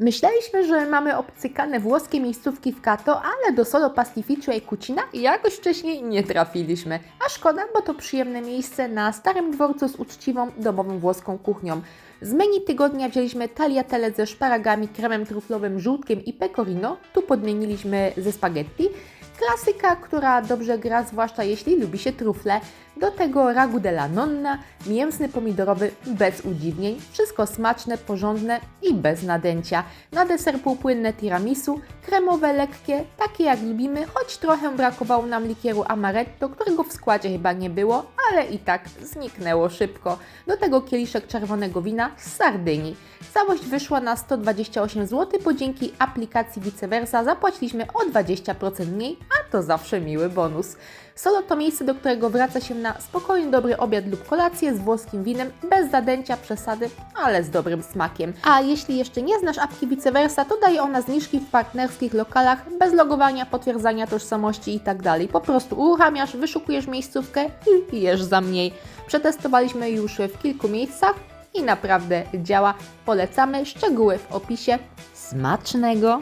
Myśleliśmy, że mamy obcykane włoskie miejscówki w Kato, ale do Solo Pastificio e Cucina jakoś wcześniej nie trafiliśmy. A szkoda, bo to przyjemne miejsce na starym dworcu z uczciwą, domową włoską kuchnią. Z menu tygodnia wzięliśmy tagliatelle ze szparagami, kremem truflowym, żółtkiem i pecorino. Tu podmieniliśmy ze spaghetti. Klasyka, która dobrze gra, zwłaszcza jeśli lubi się trufle. Do tego ragu della nonna, mięsny pomidorowy bez udziwnień. Wszystko smaczne, porządne i bez nadęcia. Na deser półpłynne tiramisu, kremowe, lekkie, takie jak lubimy, choć trochę brakowało nam likieru amaretto, którego w składzie chyba nie było, ale i tak zniknęło szybko. Do tego kieliszek czerwonego wina z Sardynii. Całość wyszła na 128 zł, bo dzięki aplikacji Vice Versa zapłaciliśmy o 20% mniej, a to zawsze miły bonus. Solo to miejsce, do którego wraca się na spokojny, dobry obiad lub kolację z włoskim winem, bez zadęcia, przesady, ale z dobrym smakiem. A jeśli jeszcze nie znasz apki Vice Versa, to daje ona zniżki w partnerskich lokalach, bez logowania, potwierdzania tożsamości itd. Po prostu uruchamiasz, wyszukujesz miejscówkę i jesz za mniej. Przetestowaliśmy już w kilku miejscach i naprawdę działa. Polecamy szczegóły w opisie. Smacznego!